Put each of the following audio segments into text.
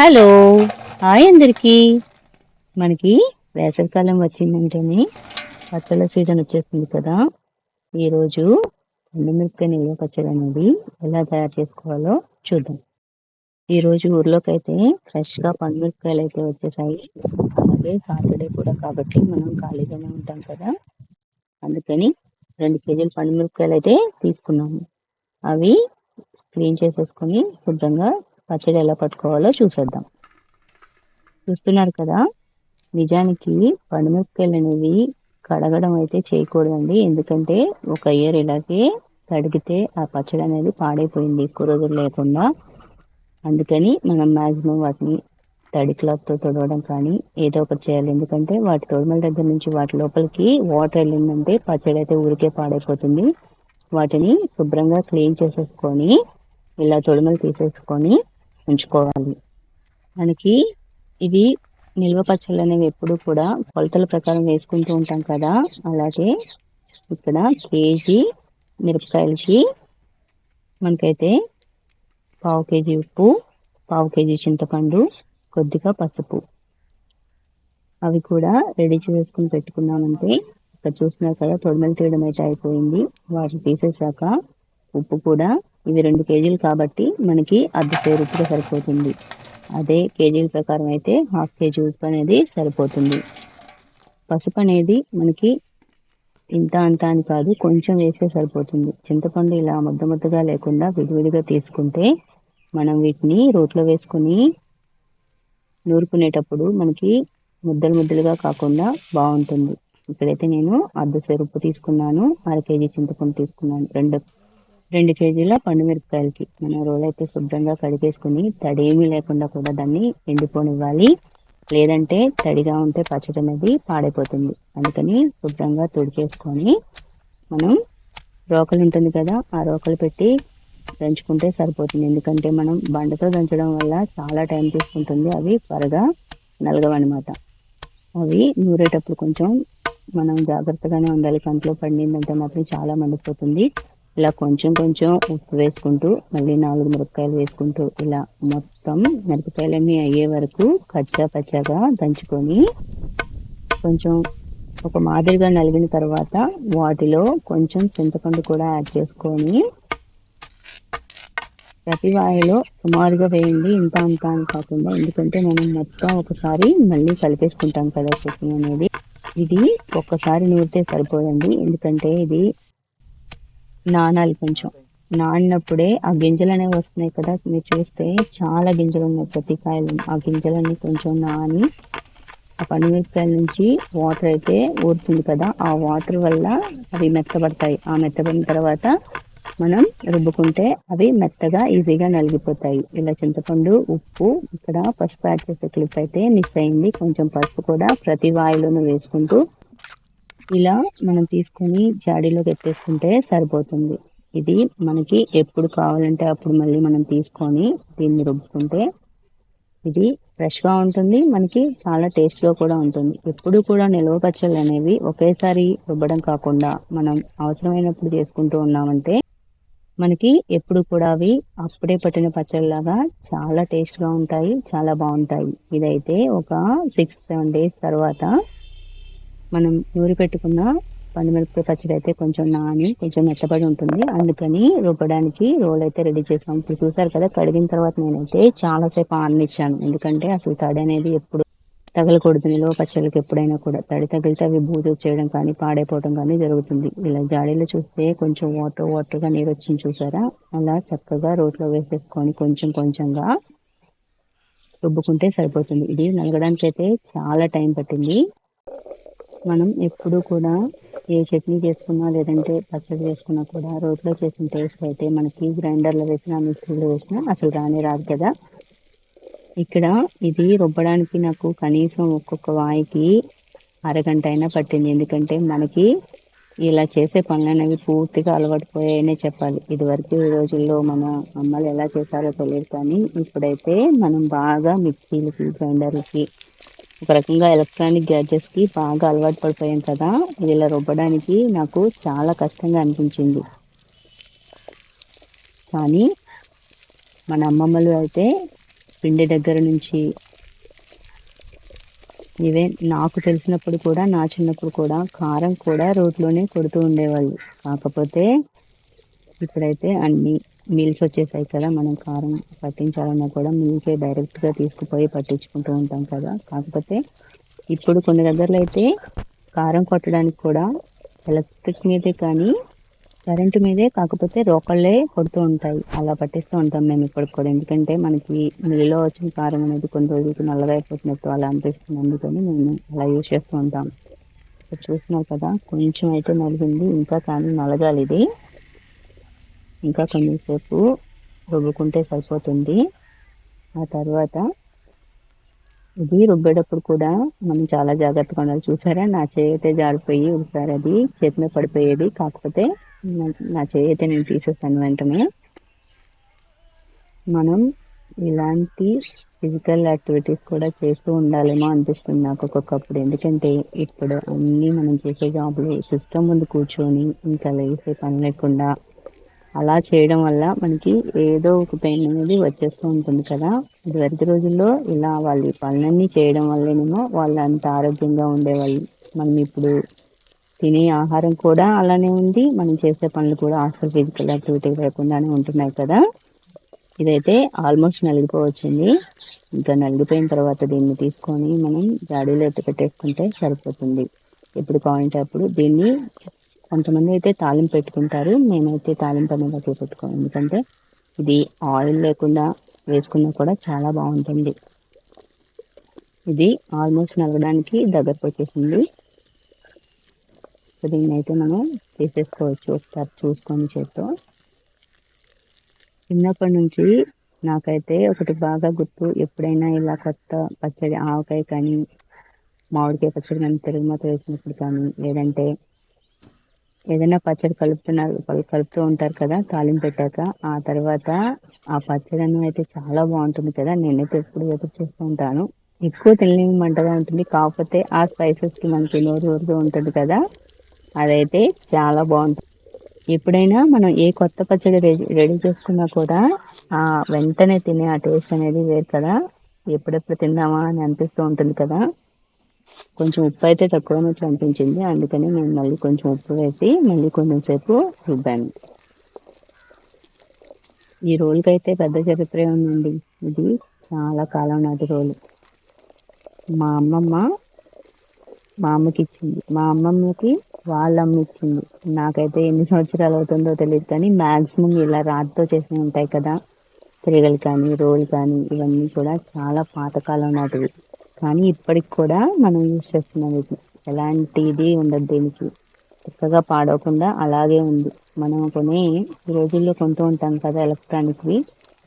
Hello. Hi అందరికీ. మనకి వేసవికాలం వచ్చిందంటేనే పచ్చళ్ళ సీజన్ వచ్చేస్తుంది కదా. ఈరోజు ఎండుమిరపకాయ నిల్వ పచ్చడి అనేది ఎలా తయారు చేసుకోవాలో చూద్దాం. ఈరోజు ఊర్లోకి అయితే ఫ్రెష్గా పండుమిరపకాయలు అయితే వచ్చేసాయి. అలాగే సాటర్డే కూడా కాబట్టి మనం ఖాళీగానే ఉంటాం కదా. అందుకని రెండు కేజీలు పండుమిరపకాయలు అయితే తీసుకున్నాము. అవి క్లీన్ చేసేసుకొని శుభ్రంగా పచ్చడి ఎలా పట్టుకోవాలో చూసేద్దాం. చూస్తున్నారు కదా నిజానికి పండుమిరపకాయలు అనేవి కడగడం అయితే చేయకూడదండి. ఎందుకంటే ఒక ఇయర్ ఇలాగే కడిగితే ఆ పచ్చడి అనేది పాడైపోయింది ఎక్కువ రోజులు లేకుండా. అందుకని మనం మ్యాక్సిమం వాటిని తడి క్లాత్తో తొడవడం కానీ ఏదో ఒకటి చేయాలి. ఎందుకంటే వాటి తొడమల దగ్గర నుంచి వాటి లోపలికి వాటర్ వెళ్ళిందంటే పచ్చడి అయితే ఊరికే పాడైపోతుంది. వాటిని శుభ్రంగా క్లీన్ చేసేసుకొని ఇలా తొడమలు తీసేసుకొని ఉంచుకోవాలి. మనకి ఇవి నిల్వ పచ్చళ్ళు అనేవి ఎప్పుడు కూడా కొలతల ప్రకారం వేసుకుంటూ ఉంటాం కదా. అలాగే ఇక్కడ కేజీ మిరపకాయలకి మనకైతే పావు కేజీ ఉప్పు పావు కేజీ చింతపండు కొద్దిగా పసుపు. అవి కూడా రెడీ చేసుకుని పెట్టుకున్నామంటే ఇక్కడ చూస్తున్నారు కదా తొడిమెలు తీయడం అయితే అయిపోయింది. వాటిని తీసేసాక ఉప్పు కూడా ఇవి రెండు కేజీలు కాబట్టి మనకి అర్ధ సేరు ఉప్పుగా సరిపోతుంది. అదే కేజీల ప్రకారం అయితే హాఫ్ కేజీ ఉప్పు అనేది సరిపోతుంది. పసుపు అనేది మనకి ఇంత అంత అని కాదు కొంచెం వేస్తే సరిపోతుంది. చింతపండు ఇలా ముద్ద ముద్దగా లేకుండా విడివిడిగా తీసుకుంటే మనం వీటిని రోట్లో వేసుకొని నూరుకునేటప్పుడు మనకి ముద్దలు ముద్దలుగా కాకుండా బాగుంటుంది. ఇక్కడైతే నేను అర్ధ సేరుప్పు తీసుకున్నాను అర కేజీ చింతపండు తీసుకున్నాను. రెండు రెండు కేజీల పండు మిరపకాయలకి. మనం రోల్ అయితే శుభ్రంగా కడిగేసుకుని తడి ఏమీ లేకుండా కూడా దాన్ని ఎండిపోనివ్వాలి. లేదంటే తడిగా ఉంటే పచ్చడి అనేది పాడైపోతుంది. అందుకని శుభ్రంగా తుడిచేసుకొని మనం రోకలు ఉంటుంది కదా ఆ రోకలు పెట్టి దంచుకుంటే సరిపోతుంది. ఎందుకంటే మనం బండతో దంచడం వల్ల చాలా టైం తీసుకుంటుంది. అవి త్వరగా నలగవన్నమాట. అవి నూరేటప్పుడు కొంచెం మనం జాగ్రత్తగానే ఉండాలి. కంట్లో పడిందంటే మాత్రం చాలా మండిపోతుంది. ఇలా కొంచెం కొంచెం ఉప్పు వేసుకుంటూ మళ్ళీ నాలుగు మిరపకాయలు వేసుకుంటూ ఇలా మొత్తం మిరపకాయలన్నీ అయ్యే వరకు కచ్చా పచ్చగా దంచుకొని కొంచెం ఒక మాదిరిగా నలిగిన తర్వాత వాటిలో కొంచెం చింతపండు కూడా యాడ్ చేసుకొని ప్రతి వాయిలో సుమారుగా వేయండి. ఇంత అంత అని కాకుండా ఎందుకంటే మనం మొత్తం ఒకసారి మళ్ళీ కలిపేసుకుంటాం కదా చట్నీ అనేది. ఇది ఒక్కసారి నూరితే సరిపోదండి. ఎందుకంటే ఇది నానాలి కొంచెం. నానినప్పుడే ఆ గింజలు అనేవి వస్తున్నాయి కదా మీరు చూస్తే చాలా గింజలు ఉన్నాయి ప్రతి కాయలు. ఆ గింజలన్నీ కొంచెం నాని ఆ పండుమిరపకాయల నుంచి వాటర్ అయితే ఊరుతుంది కదా ఆ వాటర్ వల్ల అవి మెత్తబడతాయి. ఆ మెత్తబడిన తర్వాత మనం రుబ్బుకుంటే అవి మెత్తగా ఈజీగా నలిగిపోతాయి. ఇలా చింతపండు ఉప్పు ఇక్కడ పసుపు యాడ్ చేసే క్లిప్ అయితే మిస్ అయింది. కొంచెం పసుపు కూడా ప్రతి వాయిలోనూ వేసుకుంటూ ఇలా మనం తీసుకొని జాడీలోకి ఎత్తేసుకుంటే సరిపోతుంది. ఇది మనకి ఎప్పుడు కావాలంటే అప్పుడు మళ్ళీ మనం తీసుకొని దీన్ని రుబ్బుకుంటే ఇది ఫ్రెష్గా ఉంటుంది మనకి చాలా టేస్ట్లో కూడా ఉంటుంది. ఎప్పుడు కూడా నిల్వ పచ్చళ్ళు అనేవి ఒకేసారి రుబ్బడం కాకుండా మనం అవసరమైనప్పుడు చేసుకుంటూ ఉన్నామంటే మనకి ఎప్పుడు కూడా అవి అప్పుడే పట్టిన పచ్చళ్ళలాగా చాలా టేస్ట్గా ఉంటాయి చాలా బాగుంటాయి. ఇదైతే ఒక సిక్స్ సెవెన్ డేస్ తర్వాత మనం నూరి పెట్టుకున్న పండుమిరపకాయ పచ్చడి అయితే కొంచెం నాని కొంచెం మెత్తబడి ఉంటుంది. అందుకని రుబ్బడానికి రోల్ అయితే రెడీ చేసాం. ఇప్పుడు చూసారు కదా కడిగిన తర్వాత నేనైతే చాలాసేపు ఆనిచ్చాను ఎందుకంటే అసలు తడి అనేది ఎప్పుడు తగలకూడదు. నిలువ పచ్చళ్ళకి ఎప్పుడైనా కూడా తడి తగిలితే అవి బూజు చేయడం కానీ పాడైపోవడం కానీ జరుగుతుంది. ఇలా జాడీలో చూస్తే కొంచెం వాటర్ వాటర్గా నీరు వచ్చింది చూసారా? అలా చక్కగా రోట్లో వేసేసుకొని కొంచెం కొంచెంగా రుబ్బుకుంటే సరిపోతుంది. ఇది నలగడానికి అయితే చాలా టైం పట్టింది. మనం ఎప్పుడు కూడా ఏ చట్నీ చేసుకున్నా లేదంటే పచ్చడి చేసుకున్నా కూడా రోట్లో చేసిన టేస్ట్ అయితే మనకి గ్రైండర్లో వేసినా మిక్సీలో వేసినా అసలు రానే రాదు కదా. ఇక్కడ ఇది రుబ్బడానికి నాకు కనీసం ఒక్కొక్క వాయికి అరగంట అయినా పట్టింది. ఎందుకంటే మనకి ఇలా చేసే పనులు పూర్తిగా అలవాటుపోయాయనే చెప్పాలి. ఇదివరకు రోజుల్లో మన అమ్మలు ఎలా చేశారో తెలియదు కానీ ఇప్పుడైతే మనం బాగా మిక్సీలకి గ్రైండర్లకి ఒక రకంగా ఎలక్ట్రానిక్ గ్యాడ్జెట్స్కి బాగా అలవాటు పడిపోయాం కదా. ఇది ఇలా రుబ్బడానికి నాకు చాలా కష్టంగా అనిపించింది. కానీ మన అమ్మమ్మలు అయితే పిండి దగ్గర నుంచి ఇవే నాకు తెలిసినప్పుడు కూడా నా చిన్నప్పుడు కూడా కారం కూడా రోట్లోనే కొడుతూ ఉండేవాళ్ళు. కాకపోతే ఇప్పుడైతే అన్నీ మీల్స్ వచ్చేసాయి కదా మనం కారం పట్టించాలన్నా కూడా మిల్కే డైరెక్ట్గా తీసుకుపోయి పట్టించుకుంటూ ఉంటాం కదా. కాకపోతే ఇప్పుడు కొన్ని దగ్గరలో అయితే కారం కొట్టడానికి కూడా ఎలక్ట్రిక్ మీదే కానీ కరెంటు మీదే కాకపోతే రోకళ్ళే కొడుతూ ఉంటాయి. అలా పట్టిస్తూ ఉంటాం మేము ఇప్పటికి కూడా. ఎందుకంటే మనకి మిల్లులో వచ్చిన కారం అనేది కొన్ని రోజులకి నల్లగా అయిపోతున్నట్టు అలా అనిపిస్తుంది. అందుకని మేము అలా యూజ్ చేస్తూ ఉంటాం. చూస్తున్నారు కదా కొంచెం అయితే నలిగింది ఇంకా కానీ నలగాలి ఇది. ఇంకా కొంచెంసేపు రుబ్బుకుంటే సరిపోతుంది. ఆ తర్వాత ఇది రుబ్బేటప్పుడు కూడా మనం చాలా జాగ్రత్తగా ఉండాలి. చూసారా? నా చేయి అయితే జారిపోయి ఒకసారి అది చేతిలో పడిపోయేది. కాకపోతే నా చేయి అయితే నేను తీసేస్తాను వెంటనే. మనం ఇలాంటి ఫిజికల్ యాక్టివిటీస్ కూడా చేస్తూ ఉండాలేమో అనిపిస్తుంది నాకు ఒక్కొక్కప్పుడు. ఎందుకంటే ఇప్పుడు అన్నీ మనం చేసే జాబ్లు సిస్టమ్ ముందు కూర్చొని ఇంకా లేసే పని లేకుండా అలా చేయడం వల్ల మనకి ఏదో ఒక పెయిన్ అనేది వచ్చేస్తూ ఉంటుంది కదా. ఇదివరకు రోజుల్లో ఇలా వాళ్ళు పనులన్నీ చేయడం వల్లనేమో వాళ్ళు అంత ఆరోగ్యంగా ఉండేవాళ్ళు. మనం ఇప్పుడు తినే ఆహారం కూడా అలానే ఉంది. మనం చేసే పనులు కూడా అసలు ఫిజికల్ యాక్టివిటీ లేకుండానే ఉంటున్నాయి కదా. ఇదైతే ఆల్మోస్ట్ నలిగిపోవచ్చింది ఇంకా నలిగిపోయిన తర్వాత దీన్ని తీసుకొని మనం జాడీలో ఎత్తి పెట్టేసుకుంటే సరిపోతుంది. ఎప్పుడు కావాలంటే అప్పుడు దీన్ని కొంతమంది అయితే తాలింపు పెట్టుకుంటారు. మేమైతే తాలింపు అనేది పెట్టుకోం ఎందుకంటే ఇది ఆయిల్ లేకుండా వేసుకున్నా కూడా చాలా బాగుంటుంది. ఇది ఆల్మోస్ట్ నలగడానికి దగ్గరకు వచ్చేసింది సో దీన్ని అయితే మనం తీసేసుకోవచ్చు ఒకసారి చూసుకొని చేత్తో. చిన్నప్పటి నుంచి నాకైతే ఒకటి బాగా గుర్తు. ఎప్పుడైనా ఇలా కొత్త పచ్చడి ఆవకాయ కానీ మామిడికాయ పచ్చడి కానీ తిరుగుమత వేసినప్పుడు కానీ లేదంటే ఏదైనా పచ్చడి కలుపుతున్నారు కలుపుతూ ఉంటారు కదా తాలింపు పెట్టాక. ఆ తర్వాత ఆ పచ్చడి అయితే చాలా బాగుంటుంది కదా నేనైతే ఎప్పుడు ఎదురు చూస్తూ ఉంటాను. ఎక్కువ తినలేని మంటగా ఉంటుంది కాకపోతే ఆ స్పైసెస్కి మనకి నోరు ఊరుతూ ఉంటుంది కదా అదైతే చాలా బాగుంటుంది. ఎప్పుడైనా మనం ఏ కొత్త పచ్చడి రెడీ రెడీ చేసుకున్నా కూడా ఆ వెంటనే తినే ఆ టేస్ట్ అనేది వేరు కదా ఎప్పుడెప్పుడు తిందామా అని అనిపిస్తూ ఉంటుంది కదా. కొంచెం ఉప్పు అయితే తక్కువనట్లు అనిపించింది. అందుకని నేను మళ్ళీ కొంచెం ఉప్పు వేసి మళ్ళీ కొంచెం సేపు రుబ్బాను. ఈ రోల్కి అయితే పెద్ద చరిత్రే ఉందండి. ఇది చాలా కాలం నాటి రోలు. మా అమ్మమ్మ మా అమ్మకి ఇచ్చింది మా అమ్మమ్మకి వాళ్ళ అమ్మ ఇచ్చింది నాకైతే ఎన్ని సంవత్సరాలు అవుతుందో తెలియదు కానీ మ్యాక్సిమం ఇలా రాతితో చేసి ఉంటాయి కదా. తిరగలు కానీ రోల్ కానీ ఇవన్నీ కూడా చాలా పాతకాలం నాటివి. కానీ ఇప్పటికి కూడా మనం యూజ్ చేస్తున్నాం వీటిని ఎలాంటిది ఉండదు దీనికి. చక్కగా పాడవకుండా అలాగే ఉంది. మనం కొనే రోజుల్లో కొంటూ ఉంటాం కదా ఎలక్ట్రానిక్వి.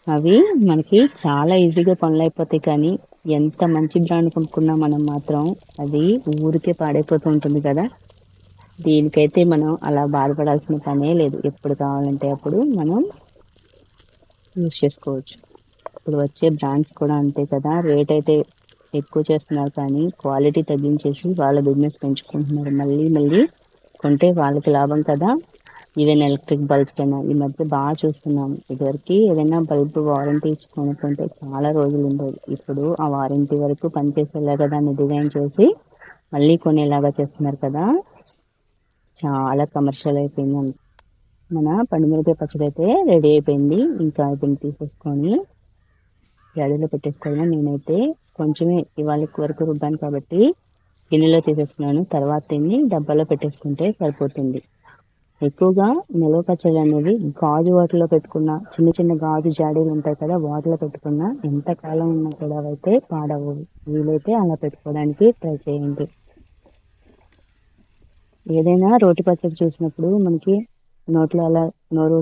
అవి మనకి చాలా ఈజీగా పనులు అయిపోతాయి కానీ ఎంత మంచి బ్రాండ్ కొనుక్కున్నా మనం మాత్రం అది ఊరికే పాడైపోతూ ఉంటుంది కదా. దీనికైతే మనం అలా బాధపడాల్సిన పనే లేదు. ఎప్పుడు కావాలంటే అప్పుడు మనం యూజ్ చేసుకోవచ్చు. ఇప్పుడు వచ్చే బ్రాండ్స్ కూడా అంతే కదా. రేట్ అయితే ఎక్కువ చేస్తున్నారు కానీ క్వాలిటీ తగ్గించేసి వాళ్ళ బిజినెస్ పెంచుకుంటున్నారు. మళ్ళీ మళ్ళీ కొంటే వాళ్ళకి లాభం కదా. ఈవెన్ ఎలక్ట్రిక్ బల్బ్స్ అయినా ఈ మధ్య బాగా చూస్తున్నాం. ఇదివరకు ఏదైనా బల్బ్ వారంటీ ఇచ్చి కొనుక్కుంటే చాలా రోజులు ఉండేది ఇప్పుడు ఆ వారంటీ వరకు పనిచేసేలాగా దాన్ని డిజైన్ చేసి మళ్ళీ కొనేలాగా చేస్తున్నారు కదా. చాలా కమర్షియల్ అయిపోయింది. మన పండుమిరకాయ పచ్చడి అయితే రెడీ అయిపోయింది. ఇంకా దీన్ని తీసేసుకొని జాడీలో పెట్టేసుకోవడం నేనైతే. కొంచెమే ఇవాళ వరకు రుబ్బాను కాబట్టి గిన్నెలో తీసేసుకున్నాను. తర్వాత దీన్ని డబ్బాలో పెట్టేసుకుంటే సరిపోతుంది. ఎక్కువగా నిల్వ పచ్చడి అనేది గాజు వాటిలో పెట్టుకున్న చిన్న చిన్న గాజు జాడీలు ఉంటాయి కదా వాటిలో పెట్టుకున్న ఎంతకాలం ఉన్నా కూడా అయితే పాడవు. వీలైతే అలా పెట్టుకోవడానికి ట్రై చేయండి. ఏదైనా రోటి పచ్చడి చూసినప్పుడు మనకి నోట్లో అలా నోరు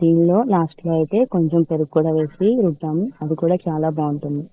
దీనిలో లాస్ట్లో అయితే కొంచెం పెరుగు కూడా వేసి రుద్దాము అది కూడా చాలా బాగుంటుంది.